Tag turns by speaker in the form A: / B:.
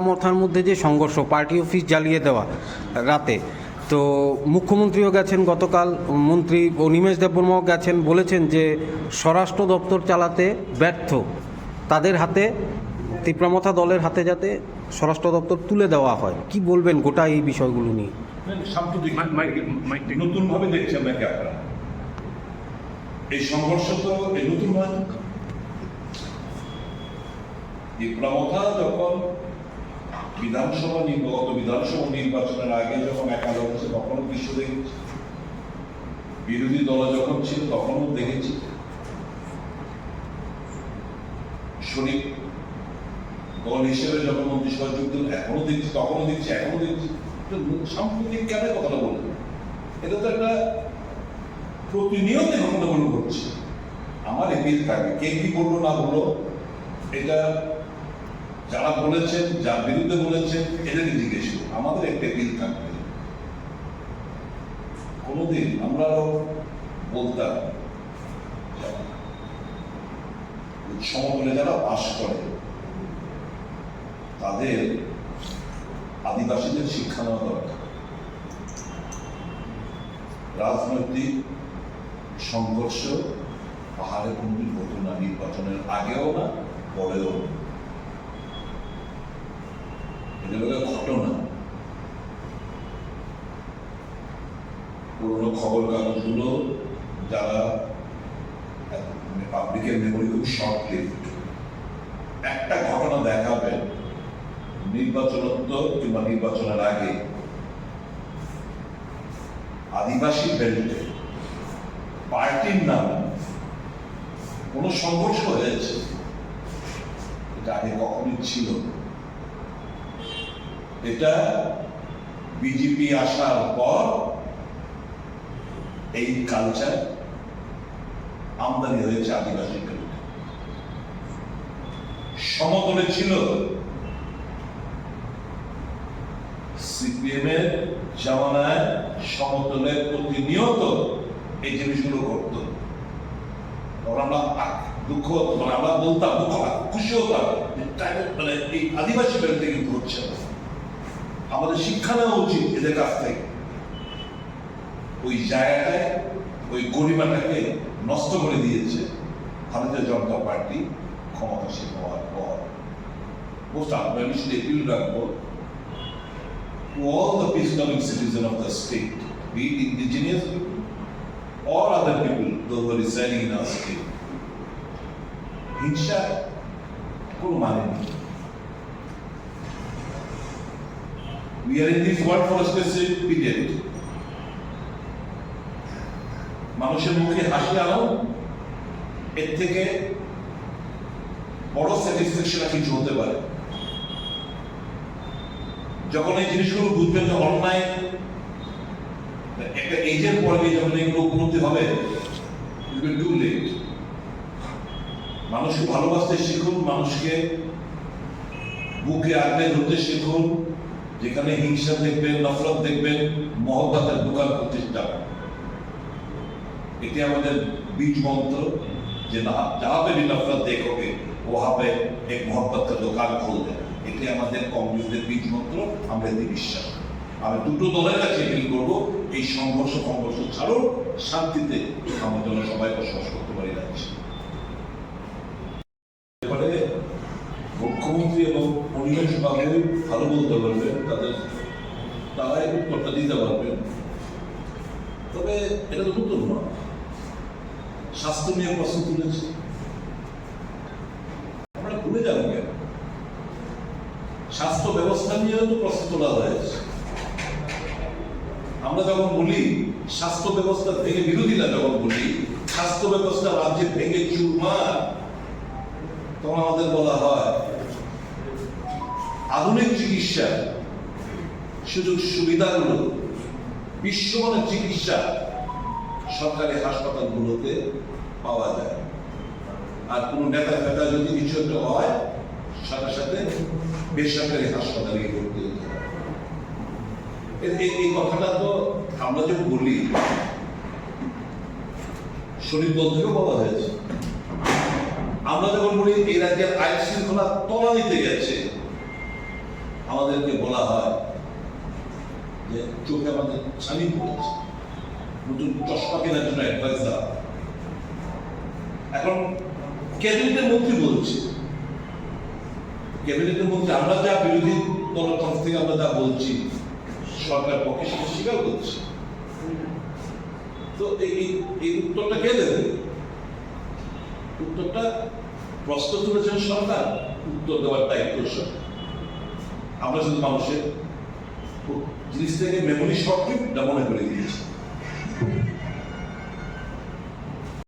A: মথার মধ্যে যে সংঘর্ষ পার্টি অফিস জ্বালিয়ে দেওয়া রাতে। তো মুখ্যমন্ত্রীও গেছেন গতকাল মন্ত্রী অনিমেষ দেববর্মাও গেছেন বলেছেন যে স্বরাষ্ট্র দপ্তর চালাতে ব্যর্থ। তাদের হাতে তিপ্রামথা দলের হাতে যাতে স্বরাষ্ট্র দপ্তর তুলে দেওয়া হয়। কি বলবেন গোটা এই বিষয়গুলো নিয়ে?
B: সাম্প্রতিক
C: মাইক- মাইক- মাইকটা একটু-
B: নতুন ভাবে দেখছেন নাকি আপনারা। এই সংঘর্ষ তো নতুন নয়। যখন বিধানসভা নির্বাচন বিধানসভা নির্বাচনের আগে যখন একাদশ হচ্ছে তখনও দৃশ্য দেখেছি। বিরোধী দল যখন ছিল, তখনও দেখেছি। শরীফ দল হিসেবে যখন মন্ত্রিসভা যোগ দিল এখনও দেখছি, তখনও দেখছি এখনও দেখছি। সাম্প্রতিক কেন কথাটা বললেন? এটা তো একটা প্রতিনিয়ত ঘটনাগুলো ঘটছে আমার এপিল থাকবে। কে কি বলল না বলল, এটা যারা বলেছেন, যার বিরুদ্ধে বলেছেন, এদেরকে জিজ্ঞেস করুন। আমাদের একটা এপিল থাকবে। কোনোদিন আমরাও বলতাম সমতলে যারা বাস করে, তাদের আদিবাসীদের শিক্ষা নেওয়া দরকার। রাজনৈতিক সংঘর্ষ পাহাড়ে বন্দির ঘটনা নির্বাচনের আগেও না, পরেও না। এটা হলো ঘটনা। পুরোনো খবর কাগজগুলো যারা পাবলিকের মেমোরি খুব শর্ট একটা ঘটনা দেখাবে নির্বাচনোত্তর কিংবা নির্বাচনের আগে আদিবাসী বেল্টে পার্টির নামে কোনো সংঘর্ষ হয়েছে? এটা আগে কখনোই ছিল না। এটা বিজেপি আসার পর এই কালচার আমদানি হয়েছে আদিবাসী সমতলে ছিল সিপিএম এর জামানায় সমতলে প্রতিনিয়ত এই জিনিসগুলো তখন আমরা দুঃখ মানে আমরা বলতাম, দুঃখ খুশি হতাম মানে এই আদিবাসী ব্যক্তি কিন্তু হচ্ছে না। আমাদের শিক্ষা নেওয়া উচিত এদের কাছ থেকে। ওই জায়গায় ওই গরিমাটাকে নষ্ট করে দিয়েছে ভারতীয় জনতা পার্টি ক্ষমতাসীন হওয়ার পর। আমি রাখব all the peace coming of the state bit indigenous all other people though resigning in state হিংসা কোনো মানে নেই। We are in this world for a specific period. মানুষের মুখে হাসি আনো এর থেকে বড় স্যাটিসফ্যাকশন কিছু হতে পারে। যখন এই জিনিসগুলো বুঝবেন যে অন্যায়, একটা এজের পরে যখন এগুলো উপলব্ধি হবে টু লেট মানুষকে ভালোবাসতে শিখুন, মানুষকে বুকে আগলে ধরতে শিখুন। যেখানে হিংসা দেখবেন, নফরত দেখবেন, মহব্বতের দোকান প্রতিষ্ঠা। এটি আমাদের বীজ মন্ত্র, যে না যাহা পে নফরত দেখবে ওহা পে এক মহব্বতের দোকান খুলবে। এটি আমাদের কংগ্রেসের বীজ মন্ত্র, আমরা এটি বিশ্বাস আমি দুটো দলের কাছে ফিল করব, এই সংঘর্ষ সংঘর্ষ ছাড়ো শান্তিতে আমার জন্য পরিবেশ ভালো বলতে পারবেন তাদের তারাই উত্তরটা দিতে পারবেন তবে এটা তো নতুন নয় স্বাস্থ্য নিয়ে প্রশ্ন তুলেছে। আমরা ভুলে যাব কেন? স্বাস্থ্য ব্যবস্থা নিয়েও তো প্রশ্ন তোলা হয়েছে। আমরা যখন বলি, স্বাস্থ্য ব্যবস্থা ভেঙে বিরোধীরা যখন বলি, স্বাস্থ্য ব্যবস্থা রাজ্যে ভেঙে চুরমার, তখন আমাদের বলা হয় আধুনিক চিকিৎসা। সুযোগ সুবিধাগুলো, বিশ্বমানের চিকিৎসা সরকারি হাসপাতালগুলোতে পাওয়া যায়। আর কোন নেতা ফেতা যদি কিছু একটা হয়, সাথে সাথে বেসরকারি হাসপাতালে ভর্তি হতে হয়। এই কথাটা তো আমরা যে বলি শরীর থেকেও বলা হয়েছে আমরা যখন বলি, এই রাজ্যের আইন শৃঙ্খলা তলা তলানিতে গেছে আমাদেরকে বলা হয় যে চোখে আমাদের ছানি পড়েছে। নতুন চশমা কেনার জন্য অ্যাডভাইস দেওয়া এখন ক্যাবিনেটের মন্ত্রী বলছে, ক্যাবিনেটের মন্ত্রী, আমরা যা বিরোধী দলতন্ত্র থেকে আমরা যা বলছি, সরকার পক্ষে সেটা স্বীকার করছে। তো এই- এই উত্তরটা কে দেবে? উত্তরটা প্রশ্ন তুলেছেন সরকার, উত্তর দেওয়ার দায়িত্ব সরকার। আমরা শুধু মানুষের জিনিস থেকে মেমোরি শর্ট মনে করে দিয়েছি।